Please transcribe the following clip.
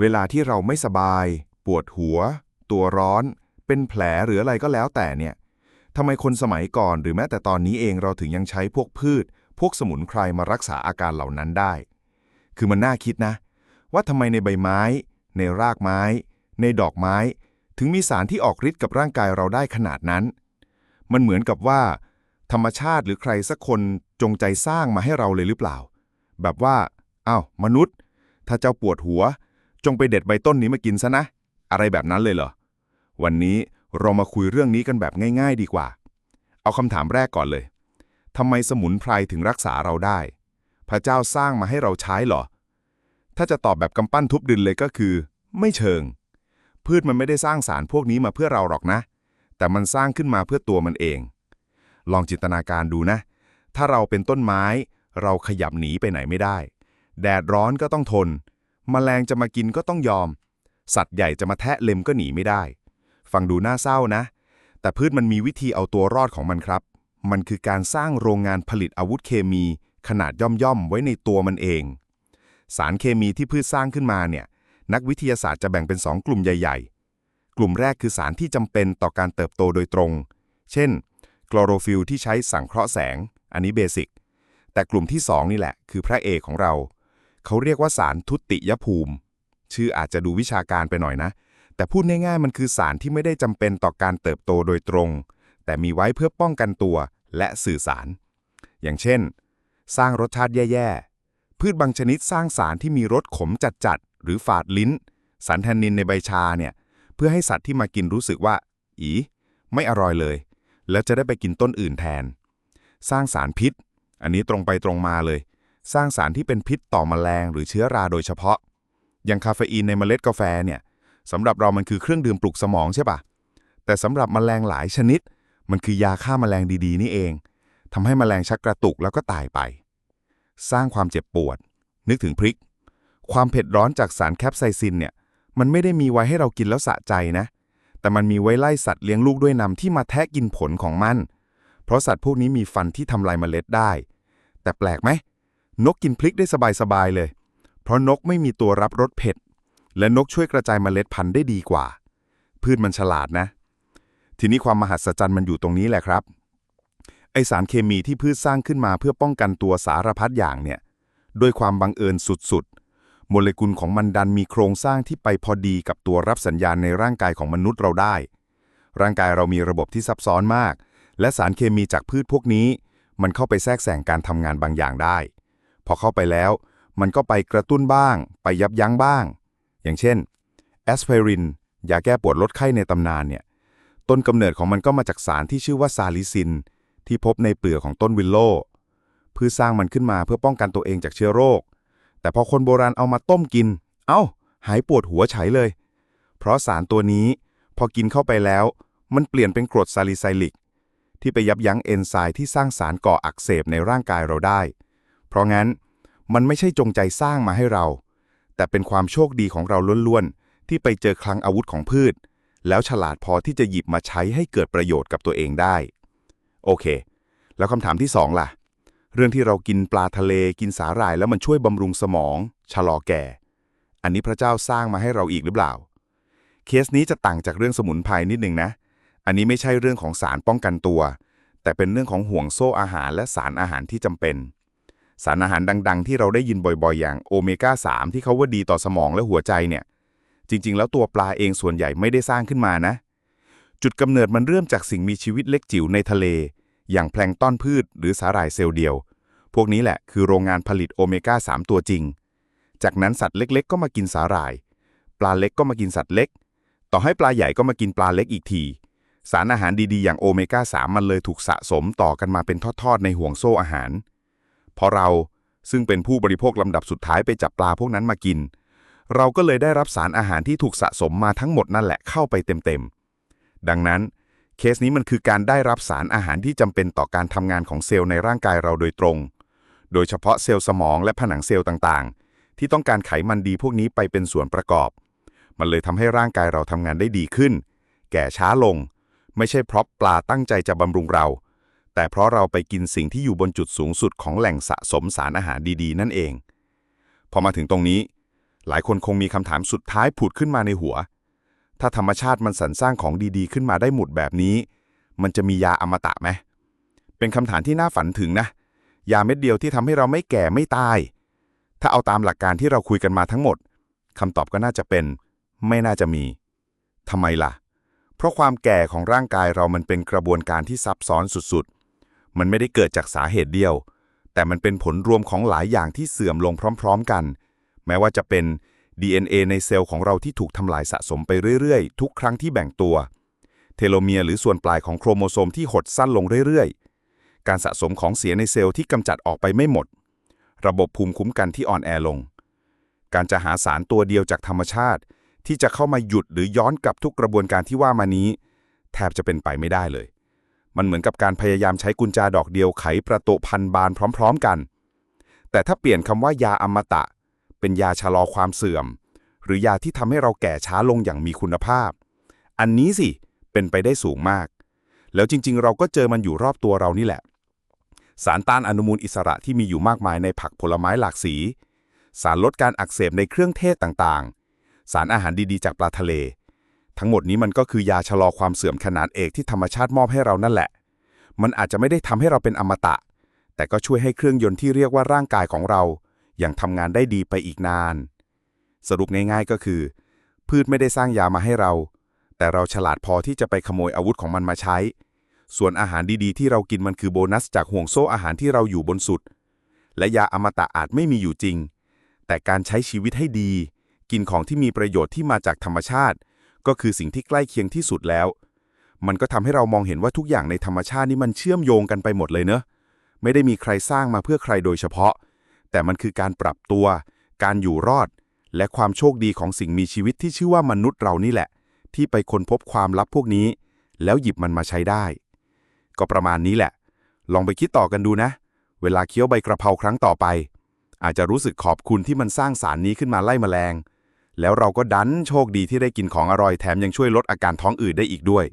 เวลาที่เราไม่สบาย ปวดหัว ตัวร้อน เป็นแผลหรืออะไรก็แล้วแต่เนี่ยทำไมคนสมัยก่อนหรือแม้แต่ตอนนี้เองเราถึงยังใช้พวกพืช พวกสมุนไพรมารักษาอาการเหล่านั้นได้ คือมันน่าคิดนะ ว่าทำไมในใบไม้ ในรากไม้ ในดอกไม้ ถึงมีสารที่ออกฤทธิ์กับร่างกายเราได้ขนาดนั้น มันเหมือนกับว่า ธรรมชาติหรือใครสักคนจงใจสร้างมาให้เราเลยหรือเปล่า แบบว่าอ้าวมนุษย์ ถ้าเจ้าปวดหัว จงไปเด็ดใบต้นนี้มากินซะนะ อะไรแบบนั้นเลยเหรอ วันนี้เรามาคุยเรื่องนี้กันแบบง่าย ๆ ดีกว่า เอาคำถามแรกก่อนเลยทำไมสมุนไพรถึงรักษาเราได้ พระเจ้าสร้างมาให้เราใช้เหรอ ถ้าจะตอบแบบกำปั้นทุบดินเลยก็คือ ไม่เชิง พืชมันไม่ได้สร้างสารพวกนี้มาเพื่อเราหรอกนะ แต่มันสร้างขึ้นมาเพื่อตัวมันเอง ลองจินตนาการดูนะ ถ้าเราเป็นต้นไม้ เราขยับหนีไปไหนไม่ได้ แดดร้อนก็ต้องทน แมลงจะมากินก็ต้องยอม สัตว์ใหญ่จะมาแทะเล็มก็หนีไม่ได้ ฟังดูน่าเศร้านะ แต่พืชมันมีวิธีเอาตัวรอดของมันครับ มันคือการสร้างโรงงานผลิตอาวุธเคมี ขนาดย่อมๆไว้ในตัวมันเอง สารเคมีที่พืชสร้างขึ้นมาเนี่ย นักวิทยาศาสตร์จะแบ่งเป็น 2 กลุ่มใหญ่ ๆ กลุ่มแรกคือสารที่จำเป็นต่อการเติบโตโดยตรง เช่น คลอโรฟิลที่ใช้สังเคราะห์แสง อันนี้เบสิกแต่กลุ่มที่ 2 นี่แหละ คือพระเอกของเรา เขาเรียกว่าสารทุติยภูมิ ชื่ออาจจะดูวิชาการไปหน่อยนะ แต่พูดง่ายๆมันคือสารที่ไม่ได้จำเป็นต่อการเติบโตโดยตรง แต่มีไว้เพื่อป้องกันตัวและสื่อสาร อย่างเช่น สร้างรสชาติแย่ๆ พืชบางชนิดสร้างสารที่มีรสขมจัดๆ หรือฝาดลิ้น สารแทนนินในใบชาเนี่ย เพื่อให้สัตว์ที่มากินรู้สึกว่า อี ไม่อร่อยเลย แล้วจะได้ไปกินต้นอื่นแทน สร้างสารพิษ อันนี้ตรงไปตรงมาเลย สร้างสารที่เป็นพิษต่อมแมลงหรือเชื้อราโดยเฉพาะ อย่างคาเฟอีนในเมล็ดกาแฟเนี่ยสำหรับเรามันคือเครื่องดื่มปลุกสมองใช่ปะแต่สำหรับแมลงหลายชนิด มันคือยาฆ่าแมลงดีๆ นี่เองทำให้แมลงชักกระตุกแล้วก็ตายไป สร้างความเจ็บปวด นึกถึงพริก ความเผ็ดร้อนจากสารแคปไซซินเนี่ยมันไม่ได้มีไว้ให้เรากินแล้วสะใจนะ แต่มันมีไว้ไล่สัตว์เลี้ยงลูกด้วยนำที่มาแทะกินผลของมัน เพราะสัตว์พวกนี้มีฟันที่ทำลายเมล็ดได้ แต่แปลกไหม นกกินพริกได้สบายๆเลย เพราะนกไม่มีตัวรับรสเผ็ด และนกช่วยกระจายเมล็ดพันธุ์ได้ดีกว่า พืชมันฉลาดนะ ทีนี้ความมหัศจรรย์มันอยู่ตรงนี้แหละครับ ไอสารเคมีที่พืชสร้างขึ้นมาเพื่อป้องกันตัวสารพัดอย่างเนี่ยด้วยความบังเอิญสุดๆ โมเลกุลของมันดันมีโครงสร้างที่ไปพอดีกับตัวรับสัญญาณในร่างกายของมนุษย์เราได้ ร่างกายเรามีระบบที่ซับซ้อนมาก และสารเคมีจากพืชพวกนี้ มันเข้าไปแทรกแซงการทำงานบางอย่างได้ พอเข้าไปแล้ว มันก็ไปกระตุ้นบ้าง ไปยับยั้งบ้าง อย่างเช่นแอสไพรินยาแก้ปวดลดไข้ในตำนานเนี่ยต้นกำเนิดของมันก็มาจากสารที่ชื่อว่าซาลิซิน ที่พบในเปลือกของต้นวิลโลพืชสร้างมันขึ้นมาเพื่อป้องกันตัวเองจากเชื้อโรค แต่พอคนโบราณเอามาต้มกิน เอ้า หายปวดหัวเฉยเลย เพราะสารตัวนี้พอกินเข้าไปแล้ว มันเปลี่ยนเป็นกรดซาลิไซลิก ที่ไปยับยั้งเอนไซม์ที่สร้างสารก่ออักเสบในร่างกายเราได้ เพราะงั้นมันไม่ใช่จงใจสร้างมาให้เรา แต่เป็นความโชคดีของเราล้วนๆ ที่ไปเจอคลังอาวุธของพืช แล้วฉลาดพอที่จะหยิบมาใช้ให้เกิดประโยชน์กับตัวเองได้ โอเค แล้วคำถามที่สองล่ะ เรื่องที่เรากินปลาทะเลกินสาหร่ายแล้วมันช่วยบำรุงสมอง ชะลอแก่ อันนี้พระเจ้าสร้างมาให้เราอีกหรือเปล่า เคสนี้จะต่างจากเรื่องสมุนไพรนิดหนึ่งนะ อันนี้ไม่ใช่เรื่องของสารป้องกันตัว แต่เป็นเรื่องของห่วงโซ่อาหารและสารอาหารที่จำเป็น สารอาหารดัง ๆ ที่เราได้ยินบ่อยๆ อย่างโอเมก้า 3 ที่เขาว่าดีต่อสมองและหัวใจเนี่ย จริง ๆ แล้วตัวปลาเองส่วนใหญ่ไม่ได้สร้างขึ้นมานะ จุดกำเนิดมันเริ่มจากสิ่งมีชีวิตเล็กจิ๋วในทะเล อย่างแพลงต้อนพืช หรือสาหร่ายเซลล์เดียว พวกนี้แหละคือโรงงานผลิตโอเมก้า 3 ตัวจริง จากนั้นสัตว์เล็ก ๆ ก็มากินสาหร่าย ปลาเล็กก็มากินสัตว์เล็ก ต่อให้ปลาใหญ่ก็มากินปลาเล็กอีกที สารอาหารดีๆ อย่างโอเมก้า 3 มันเลยถูกสะสมต่อกันมาเป็นทอดๆ ในห่วงโซ่อาหาร พอเราซึ่งเป็นผู้บริโภคลำดับสุดท้ายไปจับปลาพวกนั้นมากิน เราก็เลยได้รับสารอาหารที่ถูกสะสมมาทั้งหมดนั่นแหละเข้าไปเต็มๆ ดังนั้น เคสนี้มันคือการได้รับสารอาหารที่จำเป็นต่อการทำงานของเซลล์ในร่างกายเราโดยตรง โดยเฉพาะเซลล์สมองและผนังเซลล์ต่างๆ ที่ต้องการไขมันดีพวกนี้ไปเป็นส่วนประกอบ มันเลยทำให้ร่างกายเราทำงานได้ดีขึ้น แก่ช้าลง ไม่ใช่เพราะปลาตั้งใจจะบำรุงเรา แต่เพราะเราไปกินสิ่งที่อยู่บนจุดสูงสุดของแหล่งสะสมสารอาหารดีๆ นั่นเอง พอมาถึงตรงนี้ หลายคนคงมีคำถามสุดท้ายผุดขึ้นมาในหัว ถ้าธรรมชาติมันสรรสร้างของดีๆ ขึ้นมาได้หมดแบบนี้ มันจะมียาอมตะไหม เป็นคำถามที่น่าฝันถึงนะ ยาเม็ดเดียวที่ทำให้เราไม่แก่ไม่ตาย ถ้าเอาตามหลักการที่เราคุยกันมาทั้งหมดคำตอบก็น่าจะเป็น ไม่น่าจะมีทำไมล่ะ เพราะความแก่ของร่างกายเรามันเป็นกระบวนการที่ซับซ้อนสุดๆ มันไม่ได้เกิดจากสาเหตุเดียว แต่มันเป็นผลรวมของหลายอย่างที่เสื่อมลงพร้อม ๆกัน แม้ว่าจะเป็น DNA ในเซลล์ของเราที่ถูกทำลายสะสมไปเรื่อยๆ ทุกครั้งที่แบ่งตัว เทโลเมียร์หรือส่วนปลายของโครโมโซมที่หดสั้นลงเรื่อยๆ การสะสมของเสียในเซลล์ที่กำจัดออกไปไม่หมด ระบบภูมิคุ้มกันที่อ่อนแอลง การจะหาสารตัวเดียวจากธรรมชาติ ที่จะเข้ามาหยุดหรือย้อนกลับทุกกระบวนการที่ว่ามานี้ แทบจะเป็นไปไม่ได้เลย มันเหมือนกับการพยายามใช้กุญแจดอกเดียวไขประตูพันบานพร้อม ๆกัน แต่ถ้าเปลี่ยนคำว่ายาอมตะ เป็นยาชะลอความเสื่อม หรือยาที่ทำให้เราแก่ช้าลงอย่างมีคุณภาพ อันนี้สิเป็นไปได้สูงมาก แล้วจริงๆ เราก็เจอมันอยู่รอบตัวเรานี่แหละ สารต้านอนุมูลอิสระที่มีอยู่มากมายในผักผลไม้หลากสี สารลดการอักเสบในเครื่องเทศต่างๆ สารอาหารดีๆ จากปลาทะเล ทั้งหมดนี้มันก็คือยาชะลอความเสื่อมขนาดเอกที่ธรรมชาติมอบให้เรานั่นแหละ มันอาจจะไม่ได้ทำให้เราเป็นอมตะ แต่ก็ช่วยให้เครื่องยนต์ที่เรียกว่าร่างกายของเรา ยังทำงานได้ดีไปอีกนาน สรุปง่ายๆก็คือ พืชไม่ได้สร้างยามาให้เรา แต่เราฉลาดพอที่จะไปขโมยอาวุธของมันมาใช้ ส่วนอาหารดีๆ ที่เรากินมันคือโบนัสจากห่วงโซ่อาหารที่เราอยู่บนสุด และยาอมตะอาจไม่มีอยู่จริง แต่การใช้ชีวิตให้ดี กินของที่มีประโยชน์ที่มาจากธรรมชาติ ก็คือสิ่งที่ใกล้เคียงที่สุดแล้ว มันก็ทำให้เรามองเห็นว่าทุกอย่างในธรรมชาตินี่มันเชื่อมโยงกันไปหมดเลยเนอะไม่ได้มีใครสร้างมาเพื่อใครโดยเฉพาะ แต่มันคือการปรับตัว การอยู่รอด และความโชคดีของสิ่งมีชีวิตที่ชื่อว่ามนุษย์เรานี่แหละ ที่ไปค้นพบความลับพวกนี้ แล้วหยิบมันมาใช้ได้ ก็ประมาณนี้แหละ ลองไปคิดต่อกันดูนะ เวลาเคี้ยวใบกระเพราครั้งต่อไป อาจจะรู้สึกขอบคุณที่มันสร้างสารนี้ขึ้นมาไล่แมลง แล้วเราก็ดันโชคดีที่ได้กินของอร่อยแถมยังช่วยลดอาการท้องอืดได้อีกด้วย